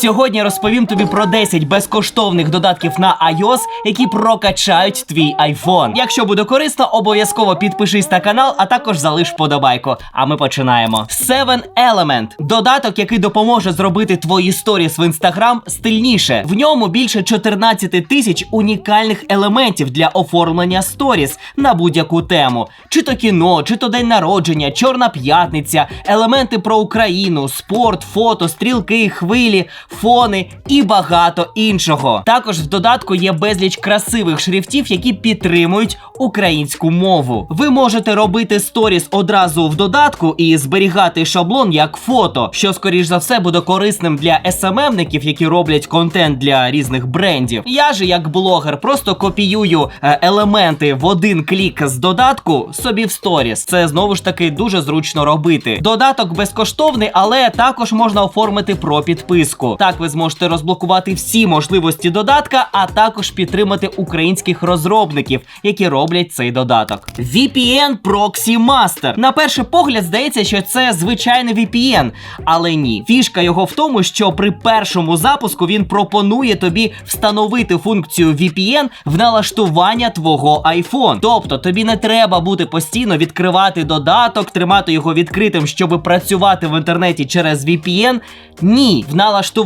Сьогодні розповім тобі про 10 безкоштовних додатків на iOS, які прокачають твій iPhone. Якщо буде корисно, обов'язково підпишись на канал, а також залиш вподобайку. А ми починаємо. Seven Element – додаток, який допоможе зробити твої сторіс в Instagram стильніше. В ньому більше 14 тисяч унікальних елементів для оформлення сторіс на будь-яку тему: чи то кіно, чи то день народження, чорна п'ятниця, елементи про Україну, спорт, фото, стрілки, хвилі, фони і багато іншого. Також в додатку є безліч красивих шрифтів, які підтримують українську мову. Ви можете робити сторіс одразу в додатку і зберігати шаблон як фото, що скоріш за все буде корисним для СММників, які роблять контент для різних брендів. Я же, як блогер, просто копіюю е, елементи в один клік з додатку собі в сторіс. Це знову ж таки дуже зручно робити. Додаток безкоштовний, але також можна оформити про підписку. Так ви зможете розблокувати всі можливості додатка, а також підтримати українських розробників, які роблять цей додаток. VPN Proxy Master. На перший погляд здається, що це звичайний VPN, але ні. Фішка його в тому, що при першому запуску він пропонує тобі встановити функцію VPN в налаштування твого iPhone. Тобто тобі не треба бути постійно відкривати додаток, тримати його відкритим, щоб працювати в інтернеті через VPN. Ні, в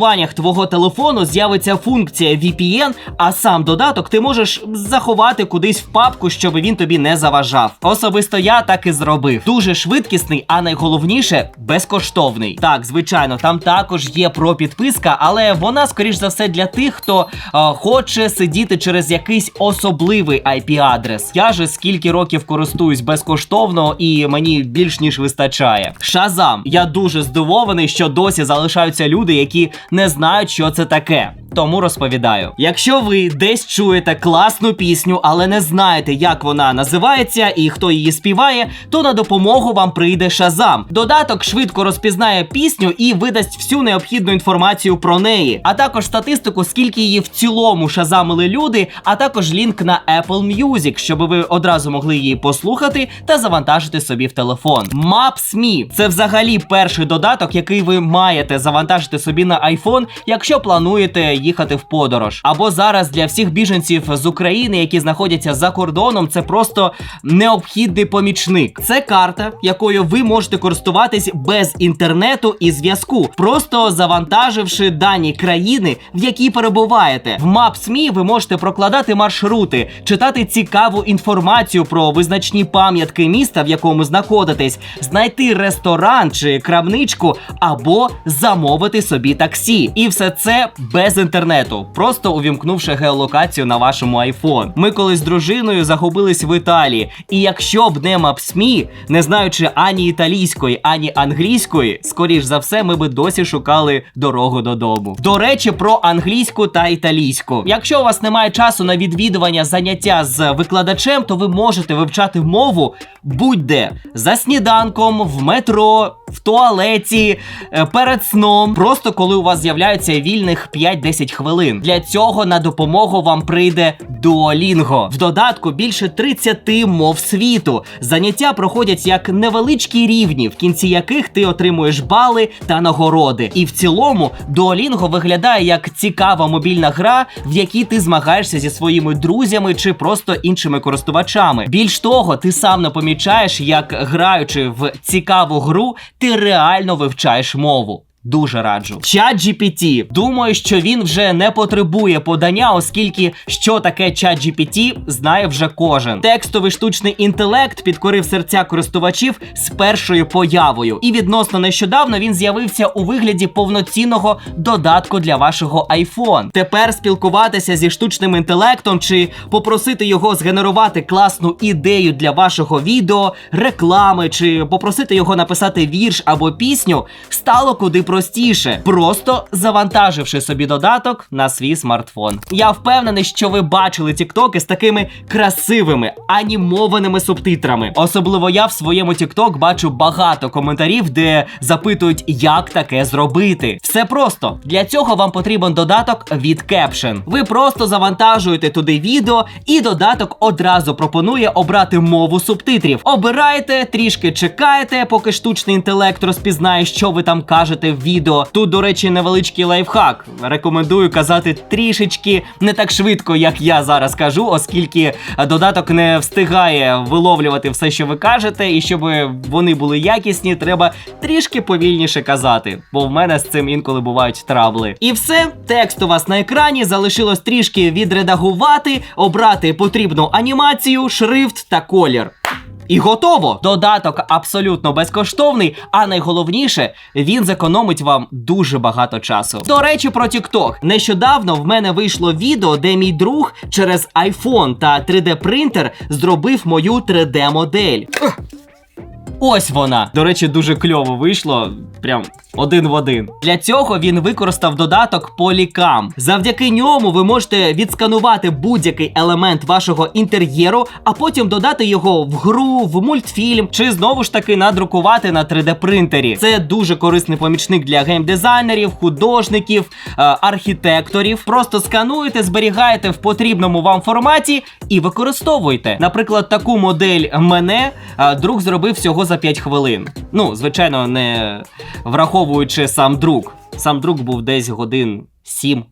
налаштуваннях твого телефону з'явиться функція VPN, а сам додаток ти можеш заховати кудись в папку, щоб він тобі не заважав. Особисто я так і зробив. Дуже швидкісний, а найголовніше безкоштовний. Так, звичайно, там також є про підписка, але вона, скоріш за все, для тих, хто е, хоче сидіти через якийсь особливий IP-адрес. Я же скільки років користуюсь безкоштовно, і мені більш ніж вистачає. Шазам. Я дуже здивований, що досі залишаються люди, які не знають, що це таке. Тому розповідаю. Якщо ви десь чуєте класну пісню, але не знаєте, як вона називається і хто її співає, то на допомогу вам прийде Шазам. Додаток швидко розпізнає пісню і видасть всю необхідну інформацію про неї, а також статистику, скільки її в цілому шазамили люди, а також лінк на Apple Music, щоб ви одразу могли її послухати та завантажити собі в телефон. Maps.me – це взагалі перший додаток, який ви маєте завантажити собі на iPhone, якщо плануєте їхати в подорож. Або зараз для всіх біженців з України, які знаходяться за кордоном, це просто необхідний помічник. Це карта, якою ви можете користуватись без інтернету і зв'язку, просто завантаживши дані країни, в якій перебуваєте. В Maps.me ви можете прокладати маршрути, читати цікаву інформацію про визначні пам'ятки міста, в якому знаходитесь, знайти ресторан чи крамничку, або замовити собі таксі. І все це без інтернету, просто увімкнувши геолокацію на вашому iPhone. Ми колись з дружиною загубились в Італії, і якщо б не Maps.me, не знаючи ані італійської, ані англійської, скоріш за все, ми би досі шукали дорогу додому. До речі, про англійську та італійську. Якщо у вас немає часу на відвідування заняття з викладачем, то ви можете вивчати мову будь-де за сніданком, в метро, в туалеті, е, перед сном, просто коли у вас з'являється вільних 5-10 хвилин. Для цього на допомогу вам прийде Duolingo. В додатку більше 30 мов світу. Заняття проходять як невеличкі рівні, в кінці яких ти отримуєш бали та нагороди. І в цілому Duolingo виглядає як цікава мобільна гра, в якій ти змагаєшся зі своїми друзями чи просто іншими користувачами. Більш того, ти сам не помічаєш, як граючи в цікаву гру, ти реально вивчаєш мову. Дуже раджу. Чат GPT. Думаю, що він вже не потребує подання, оскільки що таке чат GPT, знає вже кожен. Текстовий штучний інтелект підкорив серця користувачів з першою появою. І відносно нещодавно він з'явився у вигляді повноцінного додатку для вашого iPhone. Тепер спілкуватися зі штучним інтелектом чи попросити його згенерувати класну ідею для вашого відео, реклами, чи попросити його написати вірш або пісню, стало куди простіше, просто завантаживши собі додаток на свій смартфон. Я впевнений, що ви бачили тіктоки з такими красивими анімованими субтитрами. Особливо я в своєму TikTok бачу багато коментарів, де запитують, як таке зробити. Все просто для цього вам потрібен додаток від Caption. Ви просто завантажуєте туди відео, і додаток одразу пропонує обрати мову субтитрів. Обираєте, трішки чекаєте, поки штучний інтелект розпізнає, що ви там кажете в відео. Тут, до речі, невеличкий лайфхак. Рекомендую казати трішечки не так швидко, як я зараз кажу, оскільки е, додаток не встигає виловлювати все, що ви кажете, і щоб вони були якісні, треба трішки повільніше казати, бо в мене з цим інколи бувають трабли. І все, текст у вас на екрані, залишилось трішки відредагувати, обрати потрібну анімацію, шрифт та колір. І готово! Додаток абсолютно безкоштовний, а найголовніше, він зекономить вам дуже багато часу. До речі, про TikTok. Нещодавно в мене вийшло відео, де мій друг через iPhone та 3D принтер зробив мою 3D-модель. Ось вона. До речі, дуже кльово вийшло. Прям один в один. Для цього він використав додаток Polycam. Завдяки ньому ви можете відсканувати будь-який елемент вашого інтер'єру, а потім додати його в гру, в мультфільм чи знову ж таки надрукувати на 3D принтері. Це дуже корисний помічник для геймдизайнерів, художників, е, архітекторів. Просто скануєте, зберігаєте в потрібному вам форматі і використовуйте. Наприклад, таку модель мене е, друг зробив всього за 5 хвилин. Ну, звичайно, не враховуючи сам друк. Сам друк був десь годин 7-8.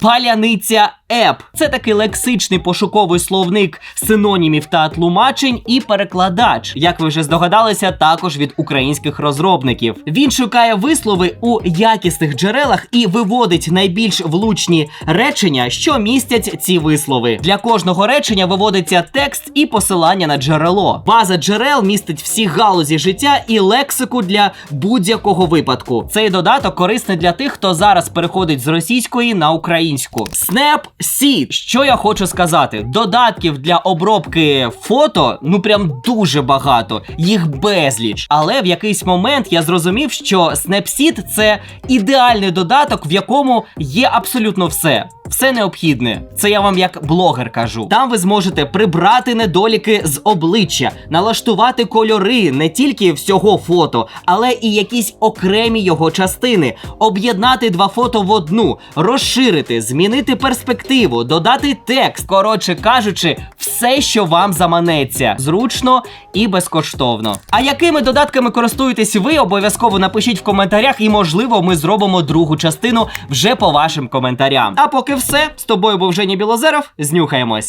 Паляниця еп. Це такий лексичний пошуковий словник синонімів та тлумачень і перекладач. Як ви вже здогадалися, також від українських розробників. Він шукає вислови у якісних джерелах і виводить найбільш влучні речення, що містять ці вислови. Для кожного речення виводиться текст і посилання на джерело. База джерел містить всі галузі життя і лексику для будь-якого випадку. Цей додаток корисний для тих, хто зараз переходить з російської на українську. Snapseed. Що я хочу сказати? Додатків для обробки фото ну прям дуже багато, їх безліч. Але в якийсь момент я зрозумів, що Snapseed – це ідеальний додаток, в якому є абсолютно все. Все необхідне. Це я вам як блогер кажу. Там ви зможете прибрати недоліки з обличчя, налаштувати кольори не тільки всього фото, але і якісь окремі його частини, об'єднати два фото в одну, розширити, змінити перспективу, додати текст. Коротше кажучи, все, що вам заманеться, зручно і безкоштовно. А якими додатками користуєтесь ви? Обов'язково напишіть в коментарях, і можливо, ми зробимо другу частину вже по вашим коментарям. А поки все, з тобою був Жені Білозеров. Знюхаємось.